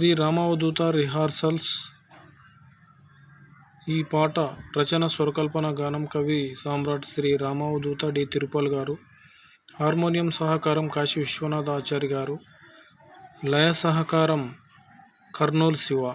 Shri రామావధూత rehearsals. ఈ పాట రచన స్వరకల్పన గానం కవి సామ్రాట్ శ్రీ రామావధూత డి. తిరుపల్ గారు హార్మోనియం సహకారం కాశీ విశ్వనాథ ఆచార్య గారు లయ సహకారం కర్నూల్ శివ.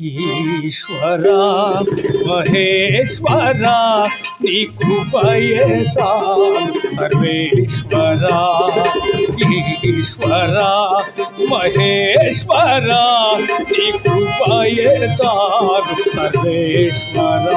ఈశ్వర మహేశ్వర నీ కృపయే చాలు. సర్వేశ్వర ఈశ్వర మహేశ్వర నీ కృపయే చాలు. సర్వేశ్వర.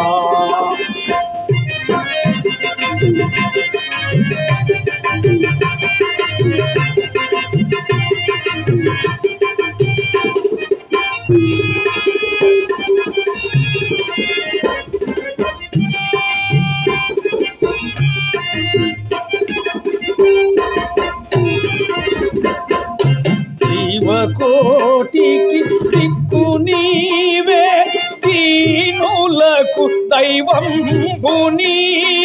కోటికి దిక్కు నీవే దీనులకు దైవం నీవే.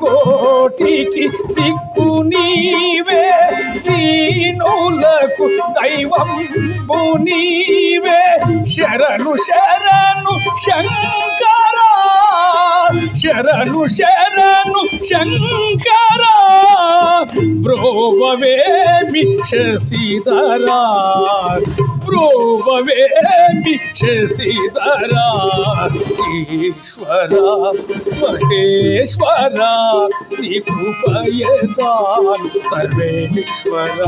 కోటికి దిక్కు నీవే దీనులకు దైవం నీవే శరణు శరణు శంకర శరణు శరణు శంకర బ్రోవవేమి శశిధరా బ్రోవవేమి శశిధరా ఈశ్వర మహేశ్వర నీ కృపయ చాలు సర్వేశ్వర.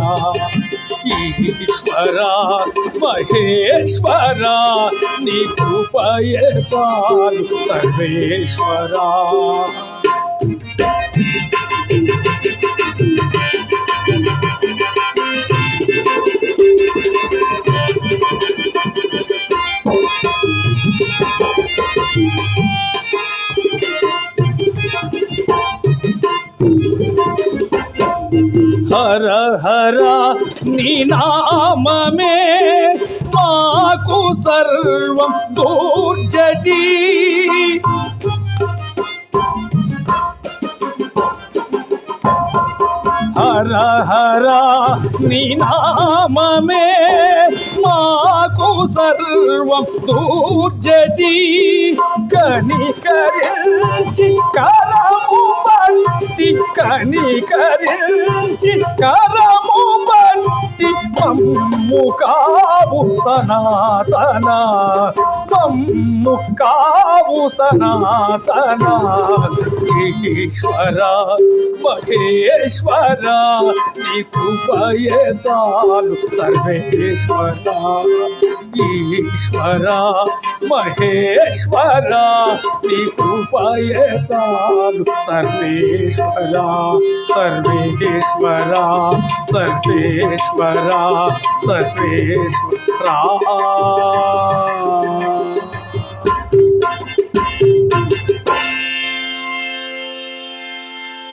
ఈశ్వర మహేశ్వర నీ కృపయ చాలు సర్వేశ్వర. హర హర నీ నామమే. మాకు సర్వం దూర్జటి. హర హర నీ నామమే. మాకు సర్వం దూర్జటి. కనికరించి కరము బట్టి కనికరించి కరము బట్టి మమ్ము కావు సనాతన. మమ్ము కావు సనాతన. ఈశ్వర మహేశ్వర నీ కృపయ చాలు సర్వేశ్వర. ఈశ్వర మహేశ్వర నీ కృపయ చాలు సర్వేశ్వర. సర్వేశ్వర సర్వేశ్వర. సర్వేశ్వర